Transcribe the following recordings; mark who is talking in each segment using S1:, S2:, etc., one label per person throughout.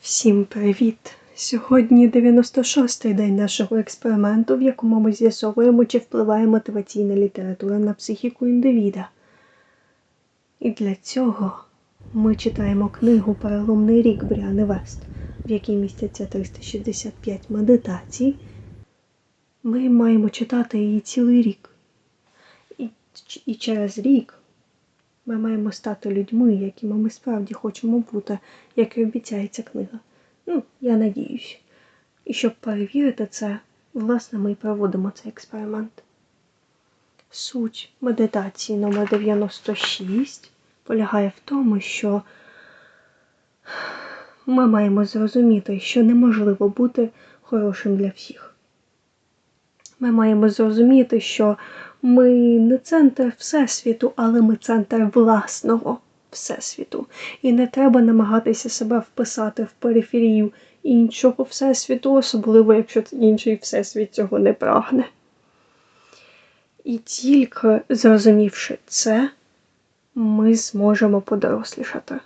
S1: Всім привіт! Сьогодні 96-й день нашого експерименту, в якому ми з'ясовуємо, чи впливає мотиваційна література на психіку індивіда. І для цього ми читаємо книгу Переломний рік Бріани Вест, в якій містяться 365 медитацій. Ми маємо читати її цілий рік. І, і через рік ми маємо стати людьми, якими ми справді хочемо бути, як і обіцяється книга. Ну, я надіюсь. І щоб перевірити це, власне, ми і проводимо цей експеримент. Суть медитації номер 96 полягає в тому, що ми маємо зрозуміти, що неможливо бути хорошим для всіх. Ми маємо зрозуміти, що ми не центр Всесвіту, але ми центр власного Всесвіту. І не треба намагатися себе вписати в периферію іншого Всесвіту, особливо якщо інший Всесвіт цього не прагне. І тільки зрозумівши це, ми зможемо подорослішати.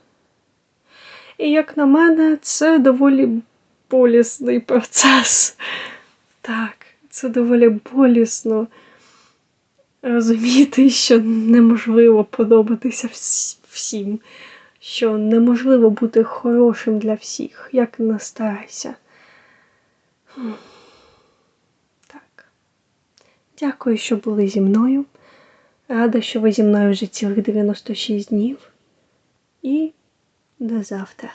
S1: І як на мене, це доволі болісний процес. Так, це доволі болісно розуміти, що неможливо подобатися всім, що неможливо бути хорошим для всіх, як не старайся. Так. Дякую, що були зі мною. Рада, що ви зі мною вже цілих 96 днів. І до завтра.